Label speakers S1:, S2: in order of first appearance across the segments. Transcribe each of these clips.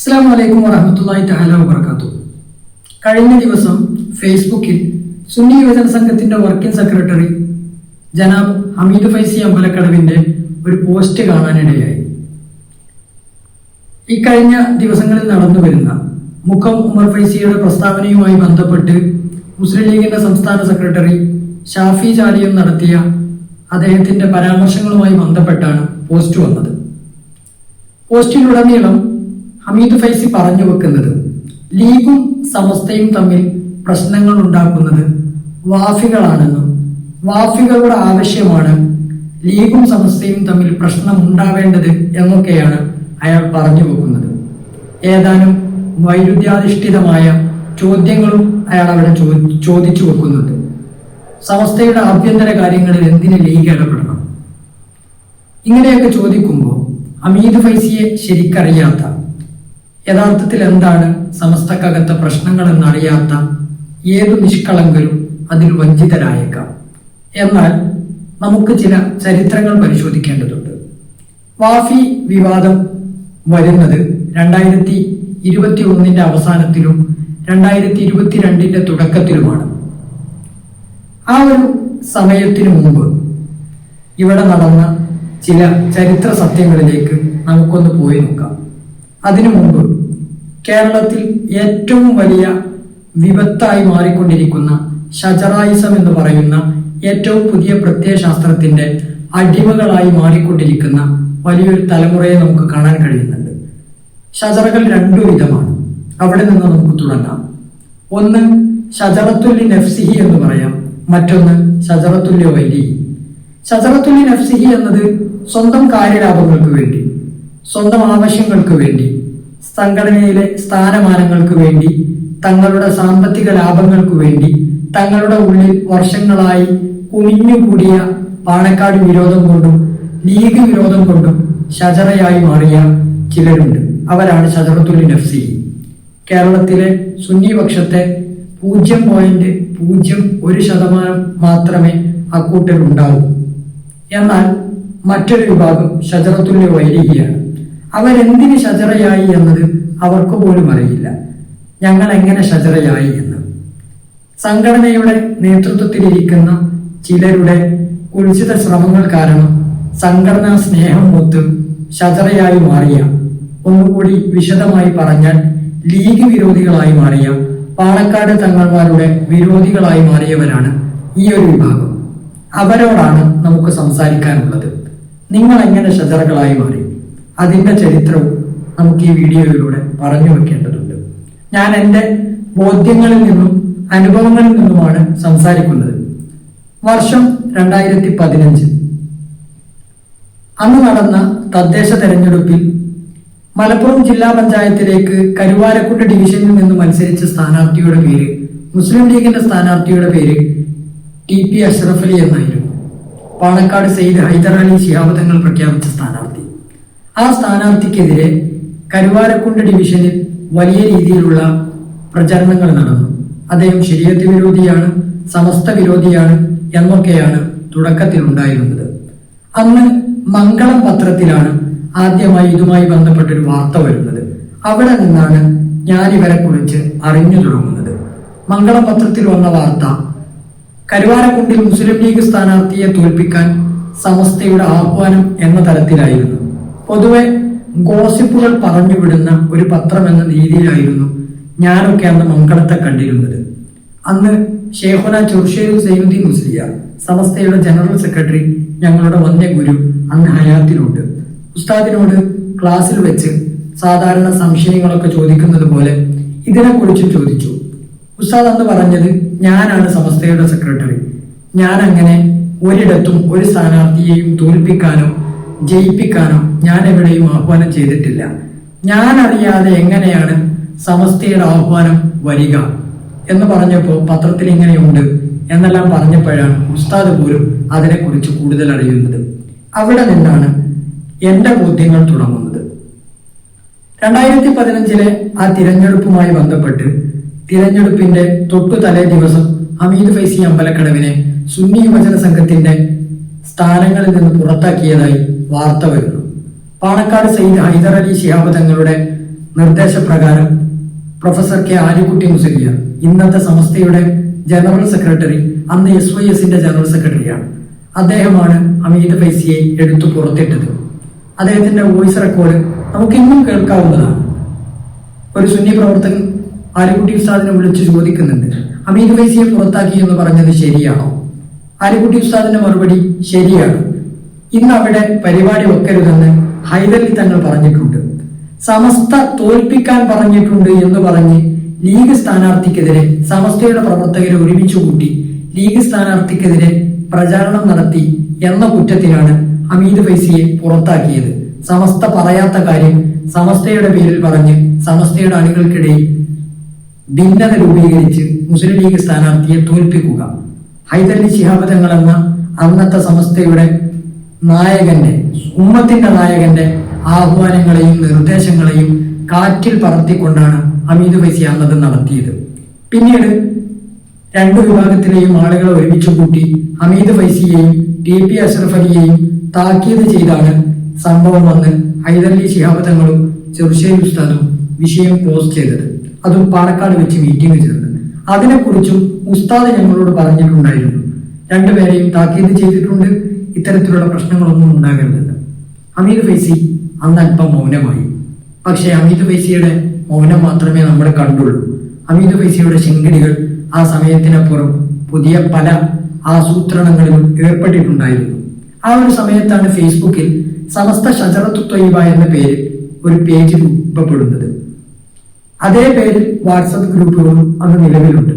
S1: അസ്സാം വലൈക്കും വറഹമത്തല്ലാഹി തആല വബർക്കാത്തു കഴിഞ്ഞ ദിവസം ഫേസ്ബുക്കിൽ സുന്നി യുവജന സംഘത്തിന്റെ വർക്കിംഗ് സെക്രട്ടറി ജനാബ് ഹമീദ് ഫൈസി അമ്പലക്കടവിന്റെ ഒരു പോസ്റ്റ് കാണാനിടയായി. ഈ കഴിഞ്ഞ ദിവസങ്ങളിൽ നടന്നു വരുന്ന മുഖം ഉമർ ഫൈസിയുടെ പ്രസ്താവനയുമായി ബന്ധപ്പെട്ട് മുസ്ലിം ലീഗിന്റെ സംസ്ഥാന സെക്രട്ടറി ഷാഫി ജാലിയം നടത്തിയ അദ്ദേഹത്തിന്റെ പരാമർശങ്ങളുമായി ബന്ധപ്പെട്ടാണ് പോസ്റ്റ് വന്നത്. പോസ്റ്റിലുടനീളം ഹമീദ് ഫൈസി പറഞ്ഞു വെക്കുന്നത് ലീഗും സമസ്തയും തമ്മിൽ പ്രശ്നങ്ങൾ ഉണ്ടാക്കുന്നത് വാഫികളാണെന്നും വാഫികളുടെ ആവശ്യമാണ് ലീഗും സമസ്തയും തമ്മിൽ പ്രശ്നം ഉണ്ടാവേണ്ടത് എന്നൊക്കെയാണ് അയാൾ പറഞ്ഞു വെക്കുന്നത്. ഏതാനും വൈരുദ്ധ്യാധിഷ്ഠിതമായ ചോദ്യങ്ങളും അയാൾ അവിടെ ചോദിച്ചു വെക്കുന്നുണ്ട് സമസ്തയുടെ ആഭ്യന്തര കാര്യങ്ങളിൽ എന്തിന് ലീഗ് ഇടപെടണം? ഇങ്ങനെയൊക്കെ ചോദിക്കുമ്പോൾ അമീദ് ഫൈസിയെ ശരിക്കറിയാത്ത യഥാർത്ഥത്തിൽ എന്താണ് സമസ്തക്കകത്തെ പ്രശ്നങ്ങൾ എന്നറിയാത്ത ഏതു നിഷ്കളങ്കരും അതിൽ വഞ്ചിതരായേക്കാം. എന്നാൽ നമുക്ക് ചില ചരിത്രങ്ങൾ പരിശോധിക്കേണ്ടതുണ്ട്. വാഫി വിവാദം വരുന്നത് രണ്ടായിരത്തി ഇരുപത്തി ഒന്നിന്റെ അവസാനത്തിലും രണ്ടായിരത്തി ഇരുപത്തിരണ്ടിന്റെ തുടക്കത്തിലുമാണ്. ആ ഒരു സമയത്തിന് മുമ്പ് ഇവിടെ നടന്ന ചില ചരിത്ര സത്യങ്ങളിലേക്ക് നമുക്കൊന്ന് പോയി നോക്കാം. അതിനു മുമ്പ് കേരളത്തിൽ ഏറ്റവും വലിയ വിപത്തായി മാറിക്കൊണ്ടിരിക്കുന്ന ഷജറായിസം എന്ന് പറയുന്ന ഏറ്റവും പുതിയ പ്രത്യയശാസ്ത്രത്തിന്റെ അടിമകളായി മാറിക്കൊണ്ടിരിക്കുന്ന വലിയൊരു തലമുറയെ നമുക്ക് കാണാൻ കഴിയുന്നുണ്ട്. ഷജറകൾ രണ്ടു വിധമാണ്. അവിടെ നിന്ന് നമുക്ക് തുടങ്ങാം. ഒന്ന് ഷജറത്തുല്ലി നഫ്സിഹി എന്ന് പറയാം. മറ്റൊന്ന് ഷജറത്തുല്യ വൈലി ഷജറത്തുല്ലി നഫ്സിഹി എന്നത് സ്വന്തം കാര്യലാഭങ്ങൾക്ക് വേണ്ടി സ്വന്തം ആവശ്യങ്ങൾക്ക് വേണ്ടി സംഘടനയിലെ സ്ഥാനമാനങ്ങൾക്ക് വേണ്ടി തങ്ങളുടെ സാമ്പത്തിക ലാഭങ്ങൾക്ക് വേണ്ടി തങ്ങളുടെ ഉള്ളിൽ വർഷങ്ങളായി കുമിഞ്ഞുകൂടിയ പാണക്കാട് വിരോധം കൊണ്ടും ലീഗ് വിരോധം കൊണ്ടും ഷജറയായി മാറിയ ചിലരുണ്ട്. അവരാണ് ഷജറത്തുൽ നഫ്സി കേരളത്തിലെ സുന്നി പക്ഷത്തെ പൂജ്യം പോയിന്റ് പൂജ്യം ഒരു ശതമാനം മാത്രമേ അക്കൂട്ടിൽ ഉണ്ടാവൂ എന്നാൽ മറ്റൊരു വിഭാഗം ഷജറത്തുൽ വൈരിഹിയാണ് അവരെന്തിന് ഷജറയായി എന്നത് അവർക്ക് പോലും അറിയില്ല. ഞങ്ങൾ എങ്ങനെ ഷജറയായി എന്ന്. സംഘടനയുടെ നേതൃത്വത്തിലിരിക്കുന്ന ചിലരുടെ കുൽസിത ശ്രമങ്ങൾ കാരണം സംഘടനാ സ്നേഹം ഒത്ത് ഷജറയായി മാറിയ ഒന്നുകൂടി വിശദമായി പറഞ്ഞാൽ ലീഗ് വിരോധികളായി മാറിയ പാണക്കാട് തങ്ങൾമാരുടെ വിരോധികളായി മാറിയവരാണ് ഈ ഒരു വിഭാഗം. അവരോടാണ് നമുക്ക് സംസാരിക്കാനുള്ളത്. നിങ്ങൾ എങ്ങനെ ഷജറകളായി മാറി? അതിന്റെ ചരിത്രവും നമുക്ക് ഈ വീഡിയോയിലൂടെ പറഞ്ഞു വെക്കേണ്ടതുണ്ട്. ഞാൻ എന്റെ ബോധ്യങ്ങളിൽ നിന്നും അനുഭവങ്ങളിൽ നിന്നുമാണ് സംസാരിക്കുന്നത്. വർഷം രണ്ടായിരത്തി പതിനഞ്ച് അന്ന് നടന്ന തദ്ദേശ തെരഞ്ഞെടുപ്പിൽ മലപ്പുറം ജില്ലാ പഞ്ചായത്തിലേക്ക് കരുവാരക്കുണ്ട് ഡിവിഷനിൽ നിന്ന് മത്സരിച്ച സ്ഥാനാർത്ഥിയുടെ പേര് മുസ്ലിം ലീഗിന്റെ സ്ഥാനാർത്ഥിയുടെ പേര് ടി പി അഷ്റഫ് അലി എന്നായിരുന്നു. പാണക്കാട് സെയ്ദ് ഹൈദർ അലി ശിഹാബ് തങ്ങൾ പ്രഖ്യാപിച്ച സ്ഥാനാർത്ഥി. ആ സ്ഥാനാർത്ഥിക്കെതിരെ കരുവാരക്കുണ്ട് ഡിവിഷനിൽ വലിയ രീതിയിലുള്ള പ്രചരണങ്ങൾ നടന്നു. അദ്ദേഹം ശരീരത്തി വിരോധിയാണ് സമസ്ത വിരോധിയാണ് എന്നൊക്കെയാണ് തുടക്കത്തിൽ ഉണ്ടായിരുന്നത് അന്ന് മംഗളം പത്രത്തിലാണ് ആദ്യമായി ഇതുമായി ബന്ധപ്പെട്ടൊരു വാർത്ത വരുന്നത്. അവിടെ നിന്നാണ് ഞാൻ ഇവരെ കുറിച്ച് അറിഞ്ഞു തുടങ്ങുന്നത്. മംഗളം പത്രത്തിൽ വന്ന വാർത്ത കരുവാരക്കുണ്ടിൽ മുസ്ലിം ലീഗ് സ്ഥാനാർത്ഥിയെ തോൽപ്പിക്കാൻ സമസ്തയുടെ ആഹ്വാനം എന്ന തരത്തിലായിരുന്നു. പൊതുവെ ഗോസിപ്പുകൾ പറഞ്ഞുവിടുന്ന ഒരു പത്രം എന്ന രീതിയിലായിരുന്നു ഞാനൊക്കെ അന്ന് മംഗളത്തെ കണ്ടിരുന്നത്. അന്ന് ഷേഖുന ചുർഷേരു സൈനുദ്ദീൻ മുസ്ലിയ സമസ്തയുടെ ജനറൽ സെക്രട്ടറി ഞങ്ങളുടെ വന്യ ഗുരു അന്ന് ഹയാത്തിലുണ്ട്. ഉസ്താദിനോട് ക്ലാസ്സിൽ വെച്ച് സാധാരണ സംശയങ്ങളൊക്കെ ചോദിക്കുന്നത് പോലെ ഇതിനെക്കുറിച്ചും ചോദിച്ചു. ഉസ്താദ് അന്ന് പറഞ്ഞത് ഞാനാണ് സമസ്തയുടെ സെക്രട്ടറി. ഞാൻ അങ്ങനെ ഒരിടത്തും ഒരു സ്ഥാനാർത്ഥിയെയും തോൽപ്പിക്കാനോ ജയിപ്പിക്കാനോ ഞാൻ എവിടെയും ആഹ്വാനം ചെയ്തിട്ടില്ല. ഞാൻ അറിയാതെ എങ്ങനെയാണ് സമസ്തയുടെ ആഹ്വാനം വരിക എന്ന് പറഞ്ഞപ്പോൾ പത്രത്തിൽ ഇങ്ങനെയുണ്ട് എന്നെല്ലാം പറഞ്ഞപ്പോഴാണ് ഉസ്താദ് പോലും അതിനെക്കുറിച്ച് കൂടുതൽ അറിയുന്നത്. അവിടെ നിന്നാണ് എന്റെ ബോധ്യങ്ങൾ തുടങ്ങുന്നത്. രണ്ടായിരത്തി പതിനഞ്ചിലെ ആ തിരഞ്ഞെടുപ്പുമായി ബന്ധപ്പെട്ട് തിരഞ്ഞെടുപ്പിന്റെ തൊട്ടു തലേ ദിവസം ഹമീദ് ഫൈസി അമ്പലക്കടവിനെ സുന്നി യുവജന സംഘത്തിന്റെ സ്ഥാനങ്ങളിൽ നിന്ന് പുറത്താക്കിയതായി വാർത്ത വരുന്നു. പാണക്കാട് സയ്യിദ് ഹൈദർ അലി ശിഹാബ് തങ്ങളുടെ നിർദ്ദേശപ്രകാരം പ്രൊഫസർ കെ ആലിക്കുട്ടി മുസലിയ ഇന്നത്തെ സംസ്ഥയുടെ ജനറൽ സെക്രട്ടറി അന്ന് എസ് വൈ എസിന്റെ ജനറൽ സെക്രട്ടറിയാണ്. അദ്ദേഹമാണ് അമീദ് ഫൈസിയെ എടുത്തു പുറത്തിട്ടത്. അദ്ദേഹത്തിന്റെ വോയിസ് റെക്കോർഡ് നമുക്ക് ഇന്നും കേൾക്കാവുന്നതാണ്. ഒരു സുന്നി പ്രവർത്തകൻ ആലിക്കുട്ടി ഉസ്താദിനെ വിളിച്ച് ചോദിക്കുന്നുണ്ട് അമീദ് ഫൈസിയെ പുറത്താക്കി എന്ന് പറഞ്ഞത് ശരിയാണോ? ആലിക്കുട്ടി ഉസ്താദിന്റെ മറുപടി ശരിയാണ്. ഇന്ന് അവിടെ പരിപാടി വെക്കരുതെന്ന് ഹൈദരലി തങ്ങൾ പറഞ്ഞിട്ടുണ്ട്. സമസ്ത തോൽപ്പിക്കാൻ പറഞ്ഞിട്ടുണ്ട് എന്ന് പറഞ്ഞ് ലീഗ് സ്ഥാനാർത്ഥിക്കെതിരെ സമസ്തയുടെ പ്രവർത്തകരെ ഒരുമിച്ച് കൂട്ടി ലീഗ് സ്ഥാനാർത്ഥിക്കെതിരെ പ്രചാരണം നടത്തി എന്ന കുറ്റത്തിനാണ് അമീദ് ഫൈസിയെ പുറത്താക്കിയത്. സമസ്ത പറയാത്ത കാര്യം സമസ്തയുടെ പേരിൽ പറഞ്ഞ് സമസ്തയുടെ അണികൾക്കിടയിൽ ഭിന്നത രൂപീകരിച്ച് മുസ്ലിം ലീഗ് സ്ഥാനാർത്ഥിയെ തോൽപ്പിക്കുക. ഹൈദരലി ശിഹാബ് തങ്ങൾ എന്ന അന്നത്തെ സമസ്തയുടെ നായകന്റെ ഉമ്മത്തിന്റെ നായകന്റെ ആഹ്വാനങ്ങളെയും നിർദ്ദേശങ്ങളെയും കാറ്റിൽ പറത്തിക്കൊണ്ടാണ് അമീദ് ഫൈസി അന്നത് നടത്തിയത്. പിന്നീട് രണ്ടു വിഭാഗത്തിലെയും ആളുകളെ ഒരുമിച്ച് കൂട്ടി ഹമീദ് ഫൈസിയെയും ടി പി അഷ്റഫ് അലിയെയും താക്കീത് ചെയ്താണ് സംഭവം വന്ന് ഹൈദരലി ശിഹാബ് ചെറുശ്ശേരി ഉസ്താദും വിഷയം പോസ്റ്റ് ചെയ്തത്. അതും പാലക്കാട് വെച്ച് മീറ്റിംഗ് ചേർന്ന്. അതിനെക്കുറിച്ചും ഉസ്താദ് ഞങ്ങളോട് പറഞ്ഞിട്ടുണ്ടായിരുന്നു. രണ്ടുപേരെയും താക്കീത് ചെയ്തിട്ടുണ്ട്. ഇത്തരത്തിലുള്ള പ്രശ്നങ്ങളൊന്നും ഉണ്ടാകരുതെന്ന് അമീർ ഫൈസി അന്ന് അല്പം മൗനമായി. പക്ഷേ ഹമീദ് ഫൈസിയുടെ മൗനം മാത്രമേ നമ്മൾ കണ്ടുള്ളൂ. അമീർ ഫൈസിയുടെ ശിങ്കിടികൾ ആ സമയത്തിനപ്പുറം പുതിയ പല ആസൂത്രണങ്ങളിലും ഏർപ്പെട്ടിട്ടുണ്ടായിരുന്നു. ആ ഒരു സമയത്താണ് ഫേസ്ബുക്കിൽ സമസ്ത ഷജറത്തു എന്ന പേരിൽ ഒരു പേജ് രൂപപ്പെടുന്നത്. അതേ പേരിൽ വാട്സപ്പ് ഗ്രൂപ്പുകളും അന്ന് നിലവിലുണ്ട്.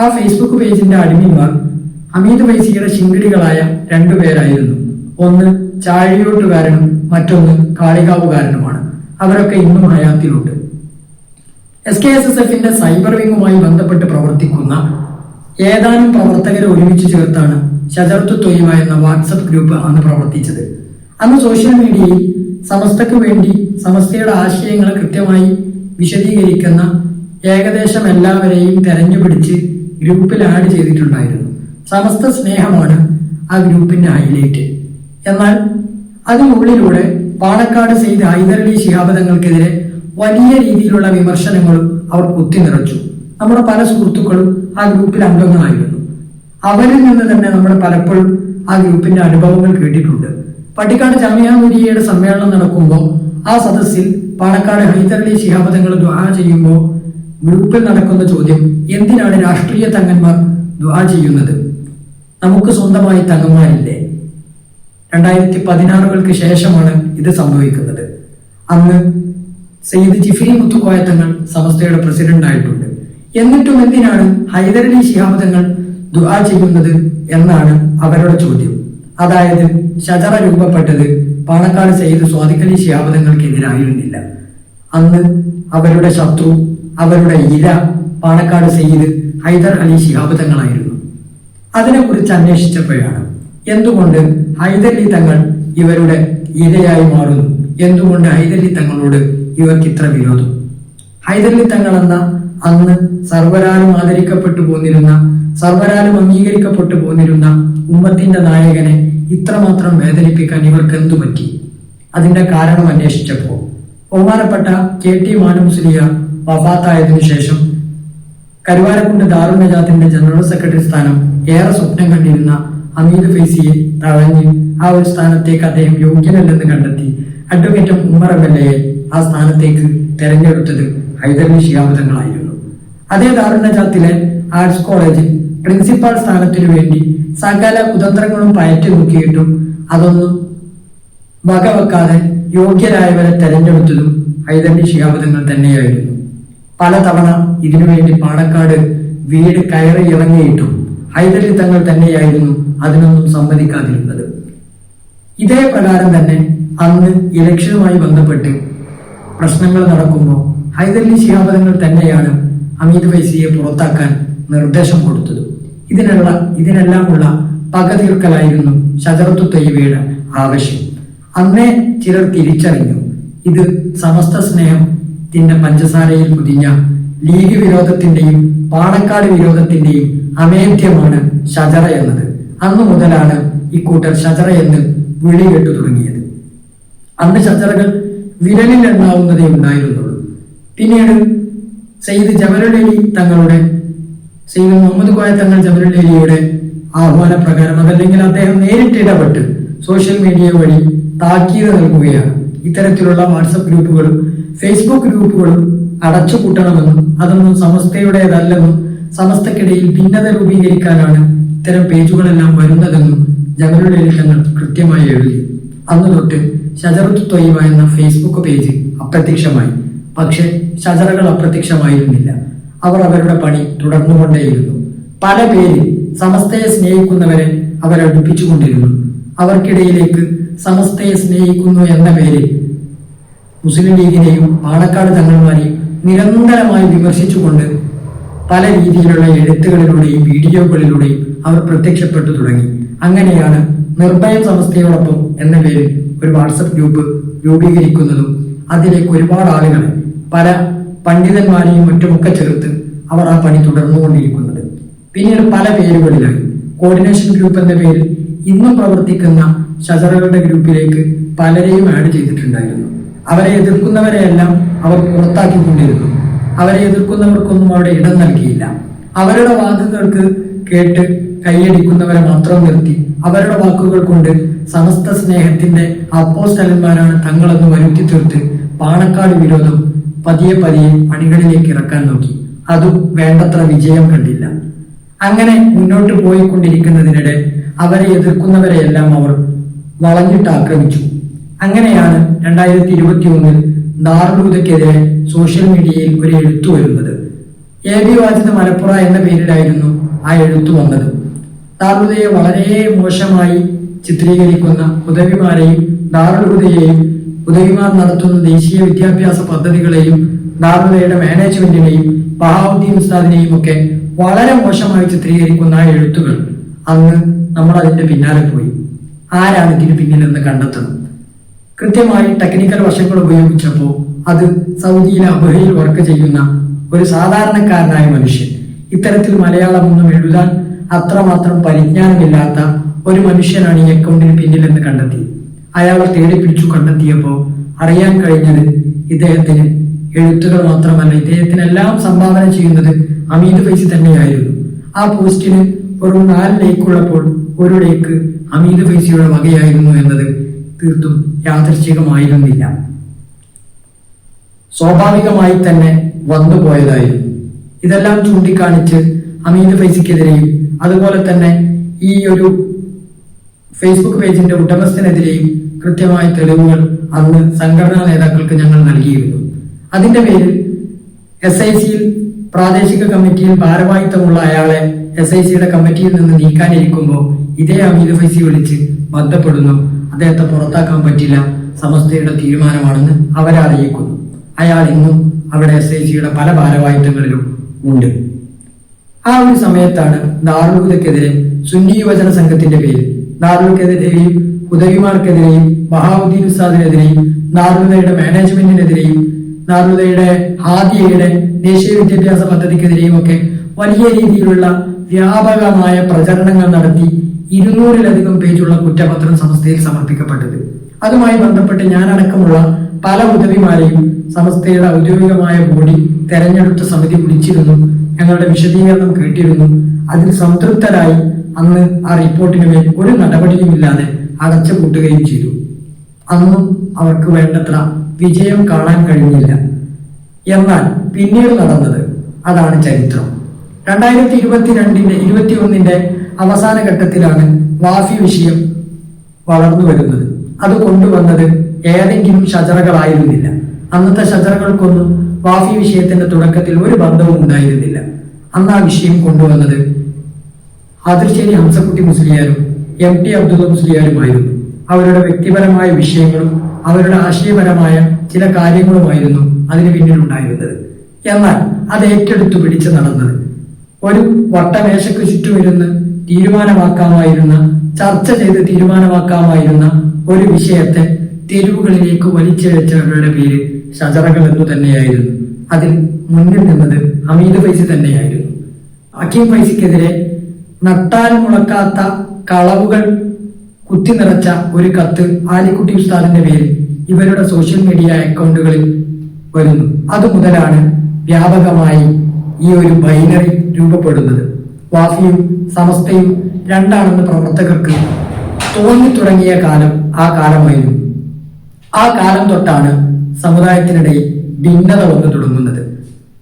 S1: ആ ഫേസ്ബുക്ക് പേജിന്റെ അടിമിന്മാർ ഹമീദ് വൈസിയുടെ ശിങ്കിടികളായ രണ്ടുപേരായിരുന്നു ഒന്ന് ചാഴിയോട്ടുകാരനും മറ്റൊന്ന് കാളികാവുകാരനുമാണ്. അവരൊക്കെ ഇന്നും ഹയാത്തിലുണ്ട്. എസ് കെ എസ് എസ് എഫിന്റെ സൈബർ വിങ്ങുമായി ബന്ധപ്പെട്ട് പ്രവർത്തിക്കുന്ന ഏതാനും പ്രവർത്തകരെ ഒരുമിച്ച് ചേർത്താണ് ഷജർത്തു എന്ന വാട്സപ്പ് ഗ്രൂപ്പ് അന്ന് പ്രവർത്തിച്ചത്. അന്ന് സോഷ്യൽ മീഡിയയിൽ സമസ്തക്ക് വേണ്ടി സമസ്തയുടെ ആശയങ്ങൾ കൃത്യമായി വിശദീകരിക്കുന്ന ഏകദേശം എല്ലാവരെയും തെരഞ്ഞുപിടിച്ച് ഗ്രൂപ്പിൽ ആഡ് ചെയ്തിട്ടുണ്ടായിരുന്നു. സമസ്ത സ്നേഹമാണ് ആ ഗ്രൂപ്പിന്റെ ഹൈലൈറ്റ്. എന്നാൽ അതിനുള്ളിലൂടെ പാണക്കാട് സെയ്ത് ഹൈദരലി ശിഹാബദങ്ങൾക്കെതിരെ വലിയ രീതിയിലുള്ള വിമർശനങ്ങളും അവർ കുത്തി നിറച്ചു. നമ്മുടെ പല സുഹൃത്തുക്കളും ആ ഗ്രൂപ്പിൽ അംഗങ്ങളായിരുന്നു. അവരിൽ നിന്ന് തന്നെ നമ്മൾ പലപ്പോഴും ആ ഗ്രൂപ്പിന്റെ അനുഭവങ്ങൾ കേട്ടിട്ടുണ്ട്. പട്ടിക്കാട് ജാമിയ മുരിയയുടെ സമ്മേളനം നടക്കുമ്പോൾ ആ സദസ്സിൽ പാണക്കാട് ഹൈദരലി ശിഹാബദങ്ങൾ ദ്വാ ചെയ്യുമ്പോൾ ഗ്രൂപ്പിൽ നടക്കുന്ന ചോദ്യം എന്തിനാണ് രാഷ്ട്രീയ തങ്ങന്മാർ ദ്വാ ചെയ്യുന്നത്? നമുക്ക് സ്വന്തമായി തങ്ങന്മാരില്ലേ? രണ്ടായിരത്തി പതിനാറുകൾക്ക് ശേഷമാണ് ഇത് സംഭവിക്കുന്നത്. അന്ന് സെയ്ദ് ജിഫിരി മുത്തുക്കോയത്തങ്ങൾ സമസ്തയുടെ പ്രസിഡന്റ് ആയിട്ടുണ്ട്. എന്നിട്ടും എന്തിനാണ് ഹൈദരലി ശിഹാബദങ്ങൾ ദുആ ചെയ്യുന്നത് എന്നാണ് അവരുടെ ചോദ്യം. അതായത് ഷജറ രൂപപ്പെട്ടത് പാണക്കാട് സെയ്ദ് സ്വാദിഖലി ശിഹാബദങ്ങൾക്കെതിരായിരുന്നില്ല അന്ന് അവരുടെ ശത്രു അവരുടെ ഇര പാണക്കാട് സെയ്ദ് ഹൈദർ അലി ശിഹാബദങ്ങളായിരുന്നു അതിനെക്കുറിച്ച് അന്വേഷിച്ചപ്പോഴാണ്. എന്തുകൊണ്ട് ഹൈദരലി തങ്ങൾ ഇവരുടെ ഇരയായി മാറുന്നു? എന്തുകൊണ്ട് ഹൈദരലി തങ്ങളോട് ഇവർക്ക് ഇത്ര വിരോധം? ഹൈദരലി തങ്ങൾ എന്ന അന്ന് സർവരാലും ആദരിക്കപ്പെട്ടു പോന്നിരുന്ന സർവരാലും അംഗീകരിക്കപ്പെട്ടു പോന്നിരുന്ന ഉമ്മത്തിന്റെ നായകനെ ഇത്രമാത്രം വേദനിപ്പിക്കാൻ ഇവർക്ക് എന്തു പറ്റി? അതിന്റെ കാരണം അന്വേഷിച്ചപ്പോൾ ബഹുമാനപ്പെട്ട കെ ടി മാനുസ്ലിയ വഫാത്തായതിനു ശേഷം കരുവാരക്കുണ്ട് ദാറുൽ നജാത്തിന്റെ ജനറൽ സെക്രട്ടറി സ്ഥാനം ഏറെ സ്വപ്നം കണ്ടിരുന്ന അമീദ് ഫൈസിയെ തഴഞ്ഞ് ആ ഒരു സ്ഥാനത്തേക്ക് അദ്ദേഹം യോഗ്യനല്ലെന്ന് കണ്ടെത്തി. അഡ്വക്കേറ്റ് ഉമ്മർ എം എൽ എയെ ആ സ്ഥാനത്തേക്ക് തെരഞ്ഞെടുത്തത് ഹൈദരലി ശിഹാബദങ്ങളായിരുന്നു അതേ ദാറുൽ ആർട്സ് കോളേജിൽ പ്രിൻസിപ്പാൾ സ്ഥാനത്തിനു വേണ്ടി സകല കുതന്ത്രങ്ങളും പയറ്റി നോക്കിയിട്ടും അതൊന്നും വകവെക്കാതെ യോഗ്യരായവരെ തെരഞ്ഞെടുത്തതും ഹൈദരലി ശിഹാബദങ്ങൾ തന്നെയായിരുന്നു. പലതവണ ഇതിനുവേണ്ടി പാണക്കാട് വീട് കയറി ഇറങ്ങിയിട്ടും ഹൈദരലി തങ്ങൾ തന്നെയായിരുന്നു അതിനൊന്നും സമ്മതിക്കാതിരുന്നത്. ഇതേ പ്രകാരം തന്നെ അന്ന് ഇലക്ഷനുമായി ബന്ധപ്പെട്ട് പ്രശ്നങ്ങൾ നടക്കുമ്പോൾ ഹൈദരലി ശിഹാബദങ്ങൾ തന്നെയാണ് അമീദ് ഫൈസിയെ പുറത്താക്കാൻ നിർദ്ദേശം കൊടുത്തത്. ഇതിനുള്ള ഇതിനെല്ലാമുള്ള പക തീർക്കലായിരുന്നു ഷജറത്തു തയ്യവയുടെ ആവശ്യം. അന്നേ ചിലർ തിരിച്ചറിഞ്ഞു. ഇത് സമസ്ത സ്നേഹത്തിന്റെ പഞ്ചസാരയിൽ പൊതിഞ്ഞ ലീഗ് വിരോധത്തിന്റെയും പാണക്കാട് വിരോധത്തിന്റെയും അമേധ്യമാണ് ഷജറ എന്നത്. അന്നു മുതലാണ് ഇക്കൂട്ടർ ഷജറ എന്ന് വിളി കേട്ടു തുടങ്ങിയത്. അന്ന് ഷജറകൾ വിരലിൽ എണ്ണാവുന്നതേ ഉണ്ടായിരുന്നുള്ളൂ. പിന്നീട് സെയ്ദ് ജബലുലി തങ്ങളുടെ സെയ്ദ് മുഹമ്മദ് കോയ തങ്ങൾ ജബലുലിയുടെ ആഹ്വാന പ്രകാരം അതല്ലെങ്കിൽ അദ്ദേഹം നേരിട്ട് ഇടപെട്ട് സോഷ്യൽ മീഡിയ വഴി താക്കീത് നൽകുകയാണ്. ഇത്തരത്തിലുള്ള വാട്സപ്പ് ഗ്രൂപ്പുകളും ഫേസ്ബുക്ക് ഗ്രൂപ്പുകളും അടച്ചുപൂട്ടണമെന്നും അതൊന്നും സമസ്തയുടേതല്ലെന്നും സമസ്തക്കിടയിൽ ഭിന്നത രൂപീകരിക്കാനാണ് ഇത്തരം പേജുകളെല്ലാം വരുന്നതെന്നും ജബലുലി തങ്ങൾ കൃത്യമായി എഴുതി. അന്ന് തൊട്ട് ഷജറത്ത് തൊയ്യ എന്ന ഫേസ്ബുക്ക് പേജ് അപ്രത്യക്ഷമായി. പക്ഷെ ഷജറകൾ അപ്രത്യക്ഷമായിരുന്നില്ല. അവർ അവരുടെ പണി തുടർന്നുകൊണ്ടേയിരുന്നു. പല പേരിൽ സമസ്തയെ സ്നേഹിക്കുന്നവരെ അവർ അടുപ്പിച്ചുകൊണ്ടിരുന്നു. അവർക്കിടയിലേക്ക് സമസ്തയെ സ്നേഹിക്കുന്നു എന്ന പേരിൽ മുസ്ലിം ലീഗിനെയും പാണക്കാട് തങ്ങന്മാരെയും നിരന്തരമായി വിമർശിച്ചുകൊണ്ട് പല രീതിയിലുള്ള എഴുത്തുകളിലൂടെയും വീഡിയോകളിലൂടെയും അവർ പ്രത്യക്ഷപ്പെട്ടു തുടങ്ങി. അങ്ങനെയാണ് നിർഭയം സമസ്തയോടൊപ്പം എന്ന പേരിൽ ഒരു വാട്സപ്പ് ഗ്രൂപ്പ് രൂപീകരിക്കുന്നതും അതിലേക്ക് ഒരുപാട് ആളുകൾ പല പണ്ഡിതന്മാരെയും മറ്റുമൊക്കെ ചേർത്ത് അവർ ആ പണി തുടർന്നുകൊണ്ടിരിക്കുന്നത്. പിന്നീട് പല പേരുകളിലായി. കോർഡിനേഷൻ ഗ്രൂപ്പ് എന്ന പേരിൽ ഇന്നും പ്രവർത്തിക്കുന്ന ഷജറകളുടെ ഗ്രൂപ്പിലേക്ക് പലരെയും ആഡ് ചെയ്തിട്ടുണ്ടായിരുന്നു. അവരെ എതിർക്കുന്നവരെയെല്ലാം അവർ പുറത്താക്കിക്കൊണ്ടിരുന്നു. അവരെ എതിർക്കുന്നവർക്കൊന്നും അവിടെ ഇടം നൽകിയില്ല. അവരുടെ വാക്കുകൾക്ക് കേട്ട് കൈയടിക്കുന്നവരെ മാത്രം നിർത്തി. അവരുടെ വാക്കുകൾ കൊണ്ട് സമസ്ത സ്നേഹത്തിന്റെ അപ്പോസ്റ്റലന്മാരാണ് തങ്ങളെന്ന് വരുത്തി തീർത്ത് പാണക്കാട് വിരോധം പതിയെ പതിയെ പണികളിലേക്ക് ഇറക്കാൻ നോക്കി. അതും വേണ്ടത്ര വിജയം കണ്ടില്ല. അങ്ങനെ മുന്നോട്ട് പോയിക്കൊണ്ടിരിക്കുന്നതിനിടെ അവരെ എതിർക്കുന്നവരെയെല്ലാം അവർ വളഞ്ഞിട്ട് ആക്രമിച്ചു. അങ്ങനെയാണ് രണ്ടായിരത്തി ഇരുപത്തി ഒന്നിൽ ദാർലൂതയ്ക്കെതിരെ സോഷ്യൽ മീഡിയയിൽ ഒരു എഴുത്തു വരുന്നത്. എ ബി വാജിദ് മലപ്പുറ എന്ന പേരിലായിരുന്നു ആ എഴുത്തു വന്നത്. ദാർലുദയെ വളരെ മോശമായി ചിത്രീകരിക്കുന്ന ഉദവിമാരെയും ദാറുൽഹുദയെയും ഉദവിമാർ നടത്തുന്ന ദേശീയ വിദ്യാഭ്യാസ പദ്ധതികളെയും ദാറുദയുടെ മാനേജ്മെന്റിനെയും ബഹാവുദ്ദീൻ ഉസ്താദിനെയും ഒക്കെ വളരെ മോശമായി ചിത്രീകരിക്കുന്ന ആ എഴുത്തുകൾ അന്ന് നമ്മൾ അതിന്റെ പിന്നാലെ പോയി. ആരാണ് ഇതിന് പിന്നിലെന്ന് കണ്ടെത്തണം കൃത്യമായി ടെക്നിക്കൽ വശങ്ങൾ ഉപയോഗിച്ചപ്പോൾ അത് സൗദിയിലെ അബഹയിൽ വർക്ക് ചെയ്യുന്ന ഒരു സാധാരണക്കാരനായ മനുഷ്യൻ. ഇത്തരത്തിൽ മലയാളമൊന്നും എഴുതാൻ അത്രമാത്രം പരിജ്ഞാനമില്ലാത്ത ഒരു മനുഷ്യനാണ് ഈ അക്കൗണ്ടിന് പിന്നിലെന്ന് കണ്ടെത്തി. അയാളെ തേടി പിടിച്ചു കണ്ടെത്തിയപ്പോൾ അറിയാൻ കഴിഞ്ഞത് ഇദ്ദേഹത്തിന് എഴുത്തുകൾ മാത്രമല്ല ഇദ്ദേഹത്തിനെല്ലാം സംഭാവന ചെയ്യുന്നത് അമീദ് ഫൈസി തന്നെയായിരുന്നു. ആ പോസ്റ്റിന് ഒരു നാല് ലൈക്കുള്ളപ്പോൾ ഒരു ലേക്ക് അമീദ് ഫൈസിയുടെ വകയായിരുന്നു എന്നത് തീർത്തും യാദൃശ്ചികമായിരുന്നില്ല. സ്വാഭാവികമായി തന്നെ വന്നുപോയതായിരുന്നു ഇതെല്ലാം ചൂണ്ടിക്കാണിച്ച് അമീദ് ഫൈസിക്കെതിരെയും അതുപോലെ തന്നെ ഈ ഒരു ഫേസ്ബുക്ക് പേജിന്റെ ഉടമസ്ഥനെതിരെയും കൃത്യമായ തെളിവുകൾ അന്ന് സംഘടനാ നേതാക്കൾക്ക് ഞങ്ങൾ നൽകിയിരുന്നു. അതിന്റെ പേരിൽ എസ് ഐ സിയിൽ പ്രാദേശിക കമ്മിറ്റിയിൽ ഭാരവാഹിത്വമുള്ള അയാളെ എസ് ഐ സിയുടെ കമ്മിറ്റിയിൽ നിന്ന് നീക്കാനിരിക്കുമ്പോൾ ഇതേ അമീദ് ഫൈസി വിളിച്ച് ബന്ധപ്പെടുന്നു. അദ്ദേഹത്തെ പുറത്താക്കാൻ പറ്റില്ല. സമസ്തയുടെ തീരുമാനമാണെന്ന് അവരെ അറിയിക്കുന്നു അയാൾ ഇന്നും അവിടെ എസ് ഐ സിയുടെ പല ഭാരവാഹിത്വങ്ങളിലും ഉണ്ട്. ആ ഒരു സമയത്താണ് ദാറുൽഹുദക്കെതിരെ സുന്നി യുവജന സംഘത്തിന്റെ പേരിൽ ദാറുൽക്കെതിരെയും ഉദവിമാർക്കെതിരെയും ബഹാവുദ്ദീൻ ഉസ്താദിനെതിരെയും ദാറുലയുടെ മാനേജ്മെന്റിനെതിരെയും ദാറുലയുടെ ഹാദിയയുടെ ദേശീയ വിദ്യാഭ്യാസ പദ്ധതിക്കെതിരെയും ഒക്കെ വലിയ രീതിയിലുള്ള വ്യാപകമായ പ്രചരണങ്ങൾ നടത്തി ഇരുന്നൂറിലധികം പേജുള്ള കുറ്റപത്രം സമസ്തയിൽ സമർപ്പിക്കപ്പെട്ടത്. അതുമായി ബന്ധപ്പെട്ട് ഞാനടക്കമുള്ള പല ഉദവിമാരെയും സമസ്തയുടെ ഔദ്യോഗികമായ ബോഡി തെരഞ്ഞെടുത്ത സമിതി വിളിച്ചിരുന്നു. ഞങ്ങളുടെ വിശദീകരണം കേട്ടിരുന്നു. അതിൽ സംതൃപ്തരായി അന്ന് ആ റിപ്പോർട്ടിന് മേൽ ഒരു നടപടിയുമില്ലാതെ അടച്ചു പൂട്ടുകയും ചെയ്തു. അന്നും അവർക്ക് വേണ്ടത്ര വിജയം കാണാൻ കഴിഞ്ഞില്ല. എന്നാൽ പിന്നീട് നടന്നത് അതാണ് ചരിത്രം. രണ്ടായിരത്തി ഇരുപത്തിരണ്ടിന്റെ ഇരുപത്തി ഒന്നിന്റെ അവസാന ഘട്ടത്തിലാണ് വാഫി വിഷയം വളർന്നു വരുന്നത്. അത് കൊണ്ടുവന്നത് ഏതെങ്കിലും ഷജറകളായിരുന്നില്ല. അന്നത്തെ ഷജറകൾക്കൊന്നും വാഫി വിഷയത്തിന്റെ തുടക്കത്തിൽ ഒരു ബന്ധവും ഉണ്ടായിരുന്നില്ല. അന്ന് ആ വിഷയം കൊണ്ടുവന്നത് ആതിർശ്ശേരി ഹംസക്കുട്ടി മുസ്ലിയാരും എം ടി അബ്ദുള്ള മുസ്ലിയാരുമായിരുന്നു. അവരുടെ വ്യക്തിപരമായ വിഷയങ്ങളും അവരുടെ ആശയപരമായ ചില കാര്യങ്ങളുമായിരുന്നു അതിന് പിന്നിലുണ്ടായിരുന്നത്. എന്നാൽ അത് ഏറ്റെടുത്തു പിടിച്ച് നടന്നത്. ഒരു വട്ടമേശയ്ക്ക് ചുറ്റുമിരുന്ന് തീരുമാനമാക്കാമായിരുന്ന ചർച്ച ചെയ്ത് തീരുമാനമാക്കാമായിരുന്ന ഒരു വിഷയത്തെ തെരുവുകളിലേക്ക് വലിച്ചിഴച്ചവരുടെ പേര് ഷജറകൾ എന്ന് തന്നെയായിരുന്നു. അതിൽ മുന്നിൽ നിന്നത് ഹമീദ് ഫൈസി തന്നെയായിരുന്നു. അക്കീം ഫൈസിക്കെതിരെ നട്ടാൽ മുളക്കാത്ത കളവുകൾ കുത്തി നിറച്ച ഒരു കത്ത് ആലിക്കുട്ടി ഉസ്താദിന്റെ പേരിൽ ഇവരുടെ സോഷ്യൽ മീഡിയ അക്കൗണ്ടുകളിൽ വരുന്നു. അതുമുതലാണ് വ്യാപകമായി ഈ ഒരു ബൈനറി രൂപപ്പെടുന്നത്. വാഫിയും സമസ്തയും രണ്ടാണെന്ന് പ്രവർത്തകർക്ക് തോന്നി തുടങ്ങിയ കാലം ആ കാലമായിരുന്നു. ആ കാലം തൊട്ടാണ് സമുദായത്തിനിടയിൽ ഭിന്നത വന്നു തുടങ്ങുന്നത്.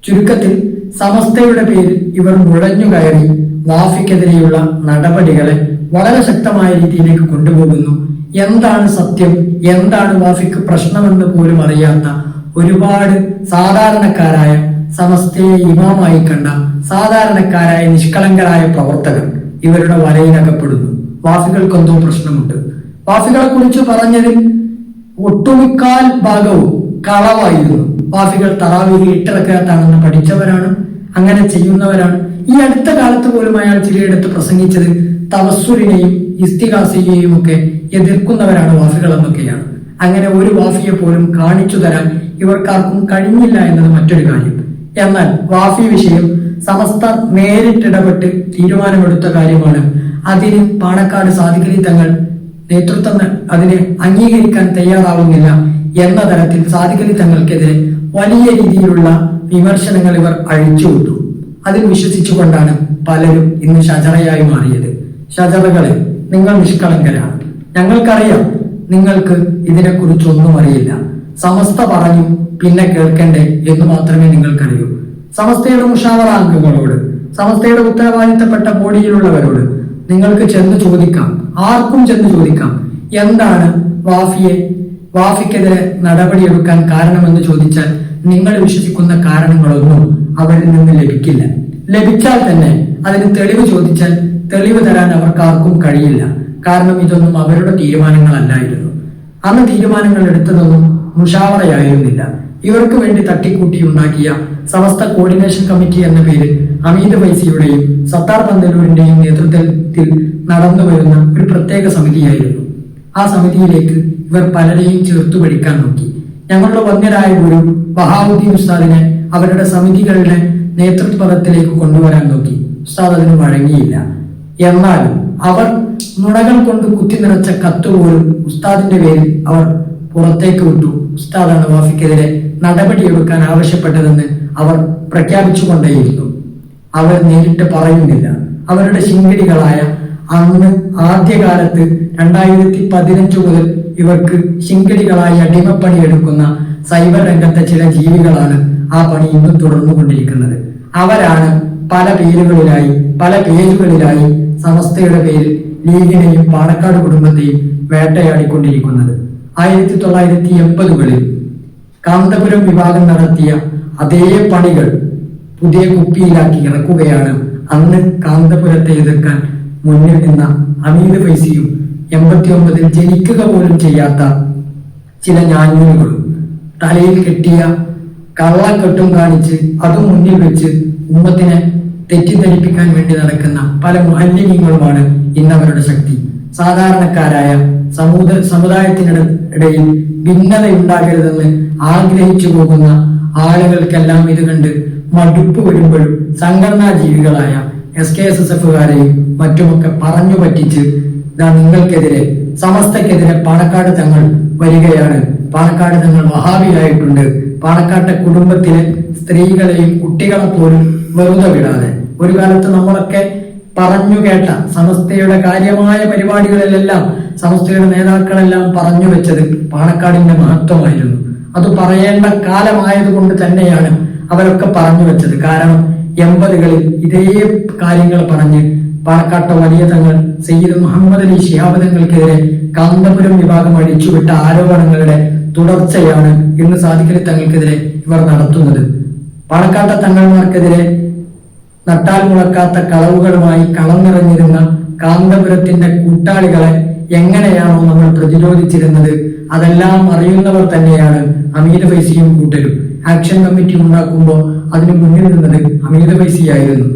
S1: ചുരുക്കത്തിൽ സമസ്തയുടെ പേരിൽ ഇവർ നുഴഞ്ഞു കയറി വാഫിക്കെതിരെയുള്ള നടപടികളെ വളരെ ശക്തമായ രീതിയിലേക്ക് കൊണ്ടുപോകുന്നു. എന്താണ് സത്യം? എന്താണ് വാഫിക്ക് പ്രശ്നമെന്ന് പോലും അറിയാത്ത ഒരുപാട് സാധാരണക്കാരായ സമസ്തയെ ഇമാമായി കണ്ട സാധാരണക്കാരായ നിഷ്കളങ്കരായ പ്രവർത്തകർ ഇവരുടെ വലയിലകപ്പെടുന്നു. വാഫികൾക്കെന്തോ പ്രശ്നമുണ്ട്. വാഫികളെ കുറിച്ച് പറഞ്ഞതിൽ ഒട്ടുമിക്കാൽ ഭാഗവും കളവായിരുന്നു. വാഫികൾ തറാവിയിൽ ഇട്ടിറക്കാത്താണെന്ന് പഠിച്ചവരാണ് അങ്ങനെ ചെയ്യുന്നവരാണ്. ഈ അടുത്ത കാലത്ത് പോലും അയാൾ ചിലയിടത്ത് പ്രസംഗിച്ചത് തവസ്സുരിനെയും ഇസ്തിഹാസിയെയും ഒക്കെ എതിർക്കുന്നവരാണ് വാഫികൾ എന്നൊക്കെയാണ്. അങ്ങനെ ഒരു വാഫിയെ പോലും കാണിച്ചു തരാൻ ഇവർക്കാർക്കും കഴിഞ്ഞില്ല എന്നത് മറ്റൊരു കാര്യം. എന്നാൽ വാഫി വിഷയം സമസ്ത നേരിട്ടിടപെട്ട് തീരുമാനമെടുത്ത കാര്യമാണ്. അതിന് പാണക്കാട് സാധിക്കലി തങ്ങൾ നേതൃത്വം അതിനെ അംഗീകരിക്കാൻ തയ്യാറാവുന്നില്ല എന്ന തരത്തിൽ സാധിക്കലി തങ്ങൾക്കെതിരെ വലിയ രീതിയിലുള്ള വിമർശനങ്ങൾ ഇവർ അഴിച്ചു വിട്ടു അതിൽ വിശ്വസിച്ചുകൊണ്ടാണ് പലരും ഇന്ന് ശചനയായി മാറിയത്. ഷജറകളെ നിങ്ങൾ നിഷ്കളങ്കരാണ്. ഞങ്ങൾക്കറിയാം നിങ്ങൾക്ക് ഇതിനെക്കുറിച്ചൊന്നും അറിയില്ല. സമസ്ത പറഞ്ഞു പിന്നെ കേൾക്കണ്ടേ എന്ന് മാത്രമേ നിങ്ങൾക്കറിയൂ. സമസ്തയുടെ മുഷാവറ അംഗങ്ങളോട് സമസ്തയുടെ ഉത്തരവാദിത്തപ്പെട്ട ബോഡിയിലുള്ളവരോട് നിങ്ങൾക്ക് ചെന്ന് ചോദിക്കാം. ആർക്കും ചെന്ന് ചോദിക്കാം. എന്താണ് വാഫിയെ വാഫിക്കെതിരെ നടപടിയെടുക്കാൻ കാരണമെന്ന് ചോദിച്ചാൽ നിങ്ങൾ വിശ്വസിക്കുന്ന കാരണങ്ങളൊന്നും അവരിൽ നിന്ന് ലഭിക്കില്ല. ലഭിച്ചാൽ തന്നെ അതിന് തെളിവ് ചോദിച്ചാൽ തെളിവ് തരാൻ അവർക്ക് ആർക്കും കഴിയില്ല. കാരണം ഇതൊന്നും അവരുടെ തീരുമാനങ്ങളല്ലായിരുന്നു. അന്ന് തീരുമാനങ്ങൾ എടുത്തതൊന്നും മുഷാവറയായിരുന്നില്ല. ഇവർക്ക് വേണ്ടി തട്ടിക്കൂട്ടി ഉണ്ടാക്കിയ സമസ്ത കോർഡിനേഷൻ കമ്മിറ്റി എന്ന പേരിൽ അമീത് വൈസിയുടെയും സത്താർ പന്തലൂരിന്റെയും നേതൃത്വത്തിൽ നടന്നു വരുന്ന ഒരു പ്രത്യേക സമിതിയായിരുന്നു. ആ സമിതിയിലേക്ക് ഇവർ പലരെയും ചേർത്തു പഠിക്കാൻ നോക്കി. ഞങ്ങളുടെ വന്യരായ ഗുരു ബഹാവുദ്ദീൻ ഉസ്താദിനെ അവരുടെ സമിതികളുടെ നേതൃത്വപദത്തിലേക്ക് കൊണ്ടുവരാൻ നോക്കി. ഉസ്താദ് അതിന് വഴങ്ങിയില്ല. എന്നാലും അവർ നുണകൾ കൊണ്ട് കുത്തി നിറച്ച കത്ത് പോലും ഉസ്താദിന്റെ പേരിൽ അവർ പുറത്തേക്ക് വിട്ടു. ഉസ്താദാണ് വാഫിക്കെതിരെ നടപടിയെടുക്കാൻ ആവശ്യപ്പെട്ടതെന്ന് അവർ പ്രഖ്യാപിച്ചുകൊണ്ടേയിരുന്നു. അവർ നേരിട്ട് പറയുന്നില്ല. അവരുടെ ശിങ്കിടികളായ അന്ന് ആദ്യകാലത്ത് രണ്ടായിരത്തി പതിനഞ്ച് മുതൽ ഇവർക്ക് ശിങ്കിടികളായി അടിമപ്പണി എടുക്കുന്ന സൈബർ രംഗത്തെ ചില ജീവികളാണ് ആ പണി ഇന്നും തുടർന്നുകൊണ്ടിരിക്കുന്നത്. അവരാണ് പല പേരുകളിലായി പല പേജുകളിലായി സമസ്തയുടെ പേരിൽ ലീഗിനെയും പാണക്കാട് കുടുംബത്തെയും വേട്ടയാടിക്കൊണ്ടിരിക്കുന്നത്. ആയിരത്തി തൊള്ളായിരത്തി എൺപതുകളിൽ കാന്തപുരം വിഭാഗം നടത്തിയ അതേ പണികൾ പുതിയ കുപ്പിയിലാക്കി ഇറക്കുകയാണ്. അന്ന് കാന്തപുരത്തെ എതിർക്കാൻ മുന്നിൽ നിന്ന അമീദ് ഫൈസിയും എൺപത്തി ഒമ്പതിൽ ജനിക്കുക പോലും ചെയ്യാത്ത ചില ഞാഞ്ഞൂലുകളും തലയിൽ കെട്ടിയ കള്ളക്കെട്ടും കാണിച്ച് അതും മുന്നിൽ വെച്ച് ഉമ്മത്തിനെ തെറ്റിദ്ധരിപ്പിക്കാൻ വേണ്ടി നടക്കുന്ന പല മാലിന്യങ്ങളുമാണ് ഇന്ന് അവരുടെ ശക്തി. സാധാരണക്കാരായ സമൂഹ സമുദായത്തിനിടയിൽ ഭിന്നത ഉണ്ടാകരുതെന്ന് ആഗ്രഹിച്ചു പോകുന്ന ആളുകൾക്കെല്ലാം ഇത് കണ്ട് മടുപ്പ് വരുമ്പോഴും സംഘടനാ ജീവികളായ എസ് കെ എസ് എസ് എഫുകാരെയും മറ്റുമൊക്കെ പറഞ്ഞു പറ്റിച്ച് നിങ്ങൾക്കെതിരെ സമസ്തക്കെതിരെ പാണക്കാട് തങ്ങൾ വരികയാണ്. പാണക്കാട് തങ്ങൾ വഹാബിയായിട്ടുണ്ട്. പാണക്കാട്ടെ കുടുംബത്തിലെ സ്ത്രീകളെയും കുട്ടികളെ പോലും വെറുതെ വിടാതെ. ഒരു കാലത്ത് നമ്മളൊക്കെ പറഞ്ഞു കേട്ട സമസ്തയുടെ കാര്യമായ പരിപാടികളിലെല്ലാം സമസ്തയുടെ നേതാക്കളെല്ലാം പറഞ്ഞു വെച്ചത് പാണക്കാടിന്റെ മഹത്വമായിരുന്നു. അത് പറയേണ്ട കാലമായതുകൊണ്ട് തന്നെയാണ് അവരൊക്കെ പറഞ്ഞു വെച്ചത്. കാരണം എൺപതുകളിൽ ഇതേ കാര്യങ്ങൾ പറഞ്ഞ് പാണക്കാട്ടെ വലിയ തങ്ങൾ സയ്യിദ് മുഹമ്മദ് അലി ഷിഹാബ് തങ്ങൾക്കെതിരെ കാന്തപുരം വിഭാഗം അഴിച്ചുവിട്ട ആരോപണങ്ങളുടെ തുടർച്ചയാണ് ഇന്ന് സാധിക്കലി തങ്ങൾക്കെതിരെ ഇവർ നടത്തുന്നത്. പാണക്കാട്ടെ തങ്ങൾമാർക്കെതിരെ നട്ടാൽ മുളക്കാത്ത കളവുകളുമായി കളം നിറഞ്ഞിരുന്ന കാന്തപുരത്തിന്റെ കൂട്ടാളികളെ എങ്ങനെയാണോ നമ്മൾ പ്രതിരോധിച്ചിരുന്നത് അതെല്ലാം അറിയുന്നവർ തന്നെയാണ് അമീദ് ഫൈസിയും കൂട്ടരും. ആക്ഷൻ കമ്മിറ്റി ഉണ്ടാക്കുമ്പോൾ അതിന് മുന്നിൽ നിന്നത് അമീദ് ഫൈസിയായിരുന്നു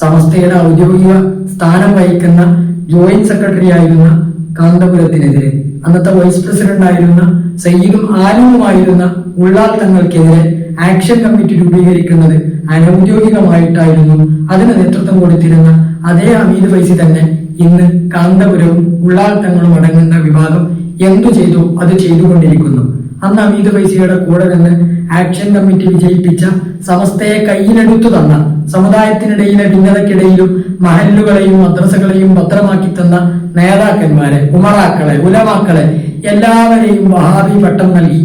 S1: സമസ്തയുടെ ഔദ്യോഗിക സ്ഥാനം വഹിക്കുന്ന ജോയിന്റ് സെക്രട്ടറി ആയിരുന്ന കാന്തപുരത്തിനെതിരെ അന്നത്തെ വൈസ് പ്രസിഡന്റ് ആയിരുന്ന സയ്യിദും ആലിമുമായിരുന്ന ഉള്ളാൽ തങ്ങൾക്കെതിരെ ആക്ഷൻ കമ്മിറ്റി രൂപീകരിക്കുന്നത് അനൌദ്യോഗികമായിട്ടായിരുന്നു. അതിന് നേതൃത്വം കൊടുത്തിരുന്ന അതേ അമീദ് ഫൈസി തന്നെ ഇന്ന് കാന്തപുരവും ഉള്ളാൽ തങ്ങളും അടങ്ങുന്ന വിഭാഗം എന്തു ചെയ്തു? അത് ചെയ്തുകൊണ്ടിരിക്കുന്നു. അന്ന് അമീത് ഫൈസിയുടെ കൂടെ നിന്ന് ആക്ഷൻ കമ്മിറ്റി വിജയിപ്പിച്ച സമസ്തയെ കയ്യിലെടുത്തു തന്ന സമുദായത്തിനിടയിലെ ഭിന്നതയ്ക്കിടയിലും മഹല്ലുകളെയും മദ്രസകളെയും ഭദ്രമാക്കി തന്ന നേതാക്കന്മാരെ ഉമറാക്കളെ ഉലമാക്കളെ എല്ലാവരെയും വഹാബി പട്ടം നൽകി.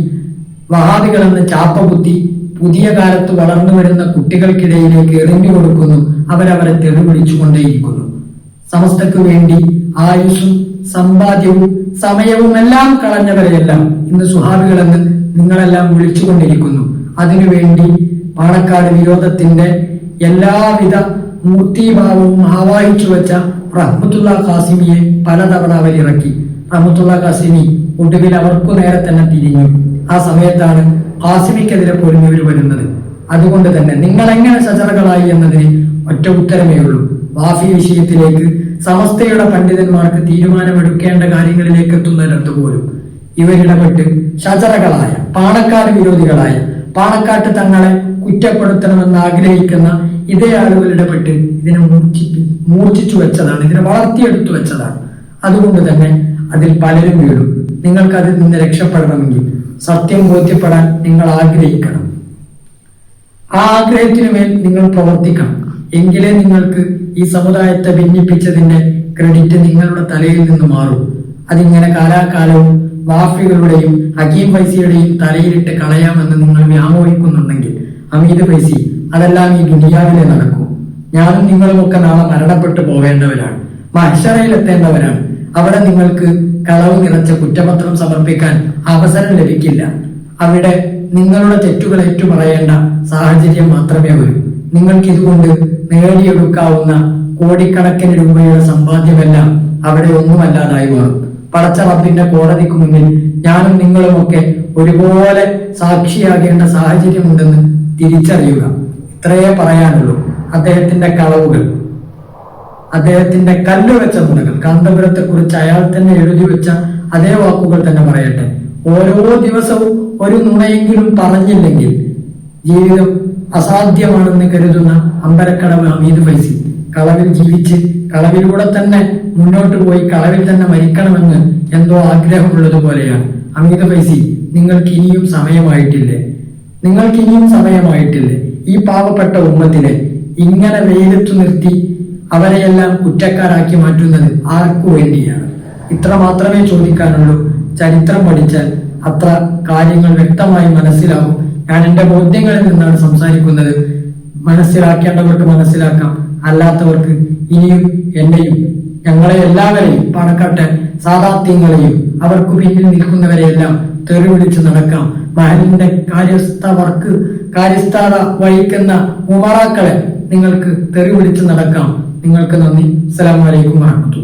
S1: വഹാബികളെന്ന് ചാപ്പകുത്തി പുതിയ കാലത്ത് വളർന്നു വരുന്ന കുട്ടികൾക്കിടയിലേക്ക് എറിഞ്ഞു കൊടുക്കുന്നു. അവരവരെ തെളിവിളിച്ചുകൊണ്ടേയിരിക്കുന്നു സമസ്തയ്ക്ക് വേണ്ടി ആയുസ്സും സമ്പാദ്യവും സമയവും എല്ലാം കളഞ്ഞവരെയെല്ലാം ഇന്ന് സുഹാബികളെന്ന് നിങ്ങളെല്ലാം വിളിച്ചുകൊണ്ടിരിക്കുന്നു. അതിനുവേണ്ടി പാണക്കാട് വിരോധത്തിന്റെ എല്ലാവിധ മൂർത്തിഭാവവും ആവാഹിച്ചു വെച്ച റഹ്മത്തുള്ള കാസിമിയെ പലതവണ അവരിറക്കി. റഹ്മത്തുള്ള കാസിമി ഒടുവിൽ അവർക്കു നേരെ തന്നെ തിരിഞ്ഞു. ആ സമയത്താണ് കാസിമിക്കെതിരെ പോലും ഇവർ വരുന്നത്. അതുകൊണ്ട് തന്നെ നിങ്ങൾ എങ്ങനെ സജറകളായി എന്നതിന് ഒറ്റ ഉത്തരമേ ഉള്ളൂ വാഫി വിഷയത്തിലേക്ക് സമസ്തയുടെ പണ്ഡിതന്മാർക്ക് തീരുമാനമെടുക്കേണ്ട കാര്യങ്ങളിലേക്ക് എത്തുന്നിടത്ത് പോലും ഇവരിടപെട്ട് ശചരകളായ പാണക്കാട് വിരോധികളായ പാണക്കാട്ട് തങ്ങളെ കുറ്റപ്പെടുത്തണമെന്ന് ആഗ്രഹിക്കുന്ന ഇതേ ആളുകൾ ഇടപെട്ട് ഇതിനെ മൂർച്ഛിപ്പി മൂർച്ഛിച്ചു വെച്ചതാണ് ഇതിനെ വളർത്തിയെടുത്തു വെച്ചതാണ്. അതുകൊണ്ട് തന്നെ അതിൽ പലരും വീഴും. നിങ്ങൾക്ക് അതിൽ നിന്ന് രക്ഷപ്പെടണമെങ്കിൽ സത്യം ബോധ്യപ്പെടാൻ നിങ്ങൾ ആഗ്രഹിക്കണം. ആ ആഗ്രഹത്തിനു മേൽ നിങ്ങൾ പ്രവർത്തിക്കണം. എങ്കിലേ നിങ്ങൾക്ക് ഈ സമുദായത്തെ ഭിന്നിപ്പിച്ചതിന്റെ ക്രെഡിറ്റ് നിങ്ങളുടെ തലയിൽ നിന്ന് മാറും. അതിങ്ങനെ കാലാകാലവും വാഫികളുടെയും ഹക്കീം ഫൈസിയുടെയും തലയിലിട്ട് കളയാമെന്ന് നിങ്ങൾ വ്യാമോഹിക്കുന്നുണ്ടെങ്കിൽ അമീദ് ഫൈസി അതെല്ലാം ഈ ദുനിയാവിലെ നടക്കും. ഞാനും നിങ്ങളുമൊക്കെ നാളെ മരണപ്പെട്ടു പോകേണ്ടവരാണ് മഹ്ഷറയിലെത്തേണ്ടവരാണ്. അവിടെ നിങ്ങൾക്ക് കളവ് നിറച്ച കുറ്റപത്രം സമർപ്പിക്കാൻ അവസരം ലഭിക്കില്ല. അവിടെ നിങ്ങളുടെ തെറ്റുകൾ ഏറ്റുപറയേണ്ട സാഹചര്യം മാത്രമേ വരൂ. നിങ്ങൾക്ക് ഇതുകൊണ്ട് നേടിയെടുക്കാവുന്ന കോടിക്കണക്കിന് രൂപയുടെ സമ്പാദ്യമെല്ലാം അവിടെ ഒന്നുമല്ലാതായി മാറും. പടച്ച റബ്ബിന്റെ കോടതിക്ക് മുന്നിൽ ഞാനും നിങ്ങളുമൊക്കെ ഒരുപോലെ സാക്ഷിയാകേണ്ട സാഹചര്യമുണ്ടെന്ന് തിരിച്ചറിയുക. ഇത്രയേ പറയാനുള്ളൂ. അദ്ദേഹത്തിന്റെ കളവുകൾ അദ്ദേഹത്തിന്റെ കല്ലുവെച്ച മുറകൾ കാന്തപുരത്തെ കുറിച്ച് അയാൾ തന്നെ എഴുതി വെച്ച അതേ വാക്കുകൾ തന്നെ പറയട്ടെ. ഓരോ ദിവസവും ഒരു നുണയെങ്കിലും പറഞ്ഞില്ലെങ്കിൽ ജീവിതം അസാധ്യമാണെന്ന് കരുതുന്ന അമ്പരക്കടവ് അമീദ് ഫൈസി. കളവിൽ ജീവിച്ച് കളവിലൂടെ തന്നെ മുന്നോട്ട് പോയി കളവിൽ തന്നെ മരിക്കണമെന്ന് എന്തോ ആഗ്രഹമുള്ളതുപോലെയാണ് അമീദ് ഫൈസി നിങ്ങൾക്ക് ഇനിയും സമയമായിട്ടില്ലേ? നിങ്ങൾക്ക് ഇനിയും സമയമായിട്ടില്ലേ? ഈ പാവപ്പെട്ട ഉമ്മത്തിനെ ഇങ്ങനെ വെയിലത്തു നിർത്തി അവരെയെല്ലാം കുറ്റക്കാരാക്കി മാറ്റുന്നത് ആർക്കു വേണ്ടിയാണ്? ഇത്ര മാത്രമേ ചോദിക്കാനുള്ളൂ. ചരിത്രം പഠിച്ചാൽ അത്ര കാര്യങ്ങൾ വ്യക്തമായി മനസ്സിലാകും. ഞാൻ എന്റെ ബോധ്യങ്ങളിൽ നിന്നാണ് സംസാരിക്കുന്നത്. മനസ്സിലാക്കേണ്ടവർക്ക് മനസ്സിലാക്കാം. അല്ലാത്തവർക്ക് ഇനിയും എന്നെയും ഞങ്ങളെ എല്ലാവരെയും പാണക്കാട്ടെ സാധാത്യങ്ങളെയും അവർക്ക് പിന്നിൽ നിൽക്കുന്നവരെയെല്ലാം തെറി വിളിച്ച് നടക്കാം. മഹലിന്റെ കാര്യസ്ഥ വർക്ക് കാര്യസ്ഥത വഹിക്കുന്ന ഉമറാക്കളെ നിങ്ങൾക്ക് തെറി വിളിച്ച് നടക്കാം. നിങ്ങൾക്ക് നന്ദി. അസ്സലാമു അലൈക്കും വറഹ്മത്തുള്ളാഹി.